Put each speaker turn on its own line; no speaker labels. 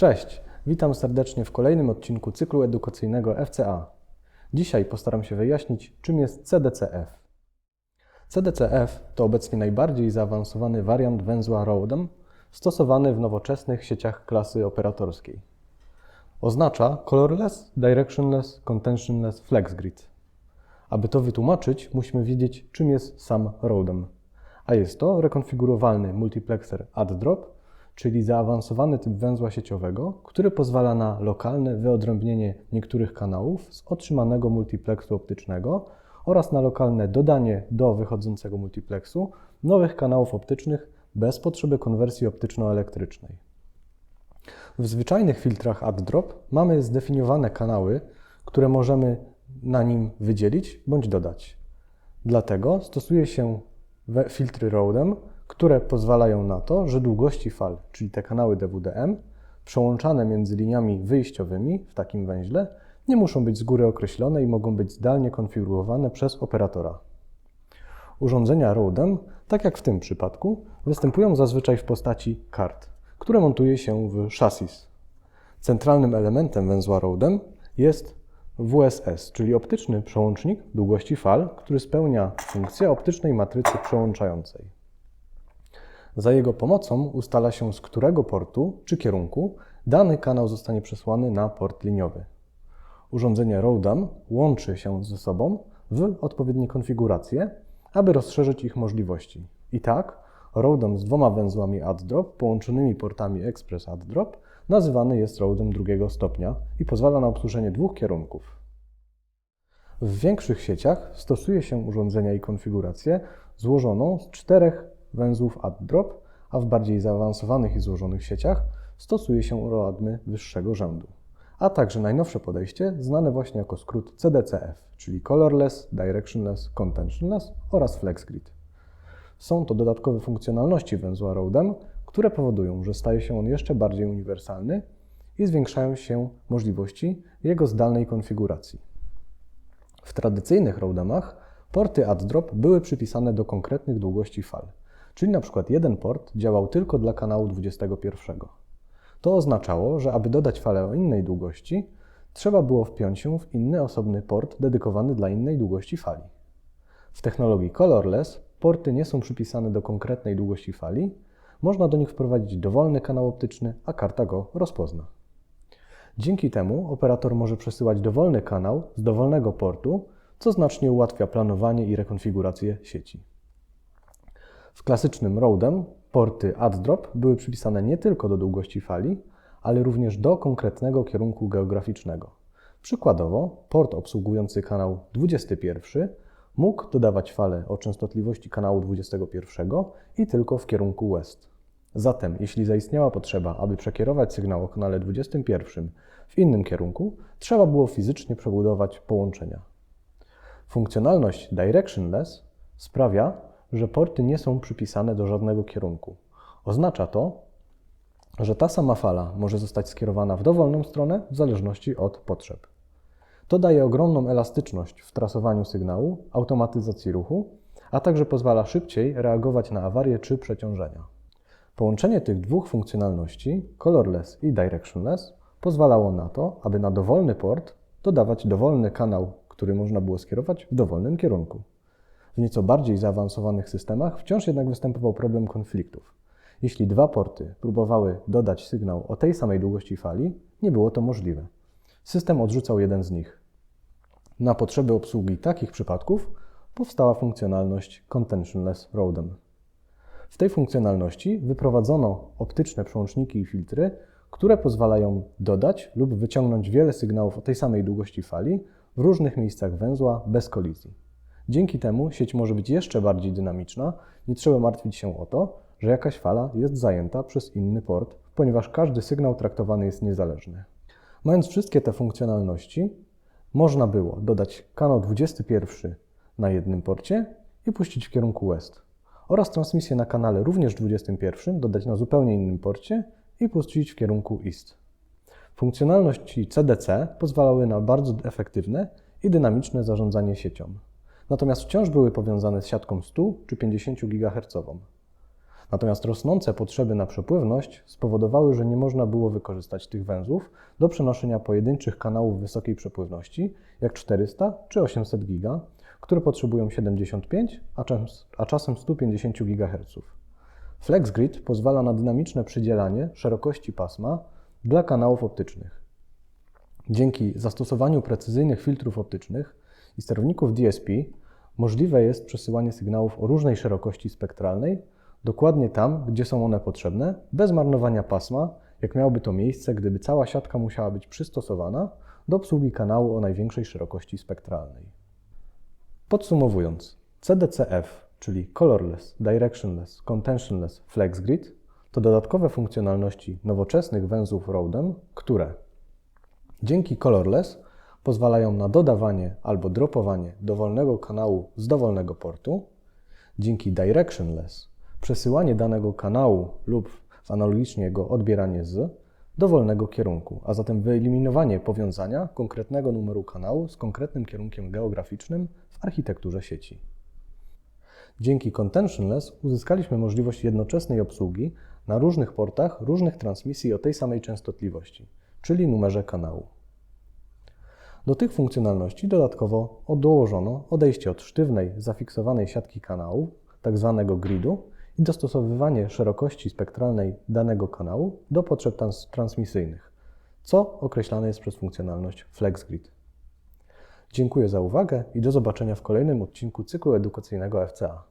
Cześć, witam serdecznie w kolejnym odcinku cyklu edukacyjnego FCA. Dzisiaj postaram się wyjaśnić, czym jest CDCF. CDCF to obecnie najbardziej zaawansowany wariant węzła ROADM stosowany w nowoczesnych sieciach klasy operatorskiej. Oznacza Colorless, Directionless, Contentionless FlexGrid. Aby to wytłumaczyć, musimy wiedzieć, czym jest sam ROADM. A jest to rekonfigurowalny multiplexer add-drop, czyli zaawansowany typ węzła sieciowego, który pozwala na lokalne wyodrębnienie niektórych kanałów z otrzymanego multiplexu optycznego oraz na lokalne dodanie do wychodzącego multiplexu nowych kanałów optycznych bez potrzeby konwersji optyczno-elektrycznej. W zwyczajnych filtrach add-drop mamy zdefiniowane kanały, które możemy na nim wydzielić bądź dodać. Dlatego stosuje się filtry ROADM, które pozwalają na to, że długości fal, czyli te kanały DWDM, przełączane między liniami wyjściowymi w takim węźle, nie muszą być z góry określone i mogą być zdalnie konfigurowane przez operatora. Urządzenia ROADM, tak jak w tym przypadku, występują zazwyczaj w postaci kart, które montuje się w chassis. Centralnym elementem węzła ROADM jest WSS, czyli optyczny przełącznik długości fal, który spełnia funkcję optycznej matrycy przełączającej. Za jego pomocą ustala się, z którego portu czy kierunku dany kanał zostanie przesłany na port liniowy. Urządzenie ROADM łączy się ze sobą w odpowiednie konfiguracje, aby rozszerzyć ich możliwości. I tak, ROADM z dwoma węzłami add-drop połączonymi portami express add-drop nazywany jest ROADM drugiego stopnia i pozwala na obsłużenie dwóch kierunków. W większych sieciach stosuje się urządzenia i konfigurację złożoną z czterech węzłów add-drop, a w bardziej zaawansowanych i złożonych sieciach stosuje się ROADMy wyższego rzędu. A także najnowsze podejście, znane właśnie jako skrót CDCF, czyli Colorless, Directionless, Contentionless oraz FlexGrid. Są to dodatkowe funkcjonalności węzła ROADM, które powodują, że staje się on jeszcze bardziej uniwersalny i zwiększają się możliwości jego zdalnej konfiguracji. W tradycyjnych ROADMach porty add-drop były przypisane do konkretnych długości fal, czyli na przykład jeden port działał tylko dla kanału 21. To oznaczało, że aby dodać falę o innej długości, trzeba było wpiąć się w inny osobny port dedykowany dla innej długości fali. W technologii colorless porty nie są przypisane do konkretnej długości fali, można do nich wprowadzić dowolny kanał optyczny, a karta go rozpozna. Dzięki temu operator może przesyłać dowolny kanał z dowolnego portu, co znacznie ułatwia planowanie i rekonfigurację sieci. W klasycznym ROADem porty add-drop były przypisane nie tylko do długości fali, ale również do konkretnego kierunku geograficznego. Przykładowo, port obsługujący kanał 21 mógł dodawać falę o częstotliwości kanału 21 i tylko w kierunku west. Zatem, jeśli zaistniała potrzeba, aby przekierować sygnał o kanale 21 w innym kierunku, trzeba było fizycznie przebudować połączenia. Funkcjonalność directionless sprawia, że porty nie są przypisane do żadnego kierunku. Oznacza to, że ta sama fala może zostać skierowana w dowolną stronę w zależności od potrzeb. To daje ogromną elastyczność w trasowaniu sygnału, automatyzacji ruchu, a także pozwala szybciej reagować na awarie czy przeciążenia. Połączenie tych dwóch funkcjonalności, colorless i directionless, pozwalało na to, aby na dowolny port dodawać dowolny kanał, który można było skierować w dowolnym kierunku. W nieco bardziej zaawansowanych systemach wciąż jednak występował problem konfliktów. Jeśli dwa porty próbowały dodać sygnał o tej samej długości fali, nie było to możliwe. System odrzucał jeden z nich. Na potrzeby obsługi takich przypadków powstała funkcjonalność Contentionless ROADM. W tej funkcjonalności wyprowadzono optyczne przełączniki i filtry, które pozwalają dodać lub wyciągnąć wiele sygnałów o tej samej długości fali w różnych miejscach węzła bez kolizji. Dzięki temu sieć może być jeszcze bardziej dynamiczna, nie trzeba martwić się o to, że jakaś fala jest zajęta przez inny port, ponieważ każdy sygnał traktowany jest niezależnie. Mając wszystkie te funkcjonalności, można było dodać kanał 21 na jednym porcie i puścić w kierunku west oraz transmisję na kanale również 21 dodać na zupełnie innym porcie i puścić w kierunku east. Funkcjonalności CDC pozwalały na bardzo efektywne i dynamiczne zarządzanie siecią. Natomiast wciąż były powiązane z siatką 100 czy 50 GHz. Natomiast rosnące potrzeby na przepływność spowodowały, że nie można było wykorzystać tych węzłów do przenoszenia pojedynczych kanałów wysokiej przepływności, jak 400 czy 800 giga, które potrzebują 75, a, czas, a czasem 150 GHz. FlexGrid pozwala na dynamiczne przydzielanie szerokości pasma dla kanałów optycznych. Dzięki zastosowaniu precyzyjnych filtrów optycznych i sterowników DSP możliwe jest przesyłanie sygnałów o różnej szerokości spektralnej dokładnie tam, gdzie są one potrzebne, bez marnowania pasma, jak miałoby to miejsce, gdyby cała siatka musiała być przystosowana do obsługi kanału o największej szerokości spektralnej. Podsumowując, CDCF, czyli Colorless, Directionless, Contentionless Flex Grid, to dodatkowe funkcjonalności nowoczesnych węzłów ROADM, które dzięki Colorless pozwalają na dodawanie albo dropowanie dowolnego kanału z dowolnego portu, dzięki Directionless przesyłanie danego kanału lub analogicznie jego odbieranie z dowolnego kierunku, a zatem wyeliminowanie powiązania konkretnego numeru kanału z konkretnym kierunkiem geograficznym w architekturze sieci. Dzięki Contentionless uzyskaliśmy możliwość jednoczesnej obsługi na różnych portach różnych transmisji o tej samej częstotliwości, czyli numerze kanału. Do tych funkcjonalności dodatkowo dołożono odejście od sztywnej, zafiksowanej siatki kanałów, tzw. gridu, i dostosowywanie szerokości spektralnej danego kanału do potrzeb trans transmisyjnych, co określane jest przez funkcjonalność FlexGrid. Dziękuję za uwagę i do zobaczenia w kolejnym odcinku cyklu edukacyjnego FCA.